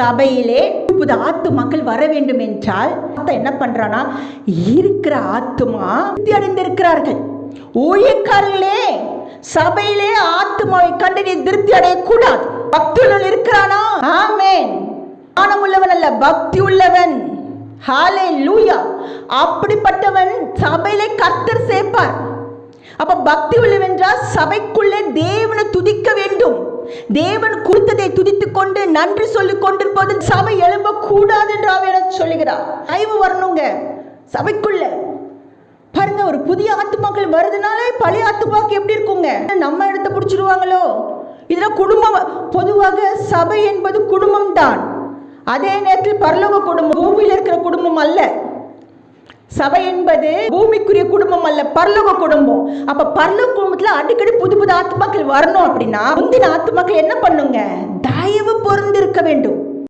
சபையிலே புது ஆத்துமாக்கள் வர வேண்டும் என்றால் என்ன பண்றானா இருக்கிற ஆத்துமா திருப்தி அடைந்திருக்கிறார்கள் ஊழியக்காரர்களே சபையிலே ஆத்துமாவை கண்டு நீ திருப்தி அடையக்கூடாது பக்தியுள்ளவன் இருக்கிறானா? ஆமேன். ஞானம் உள்ளவன் அல்ல பக்தி உள்ளவன் ஹாலே லூயா அப்படிப்பட்டவன் சபையிலே கர்த்தர் சேர்ப்பார். அப்ப பக்தி உள்ளவென்றால் சபைக்குள்ளே தேவனை துதிக்க வேண்டும். தேவன் கொடுத்ததை துதி நன்றி சொல்லி கொண்டிருப்பது சபை எழும்ப கூடாது என்று அவர் சொல்லுகிறார். தயவு வரணுங்க. சபைக்குள்ள. பாருங்க ஒரு புதிய ஆத்துமாக்கள் வருதுனாலே பழைய ஆத்துமாக்கு எப்படி இருக்குங்க? நம்ம இடத்த பிடிச்சிருவாங்களோ இதுல குடும்பம் பொதுவாக சபை என்பது குடும்பம் தான் அதே நேரத்தில் பரலோக குடும்பம் பூமியில் இருக்கிற குடும்பம் அல்ல. சபை என்பது பூமிக்குரிய குடும்பம் அல்ல பரலோக குடும்பம். அப்ப பரலோக குடும்பத்துல அடிக்கடி புது புது ஆத்மாக்கள் வரணும் அப்படின்னா முந்தின ஆத்மாக்கள் என்ன பண்ணுங்க? தயவு வேண்டும்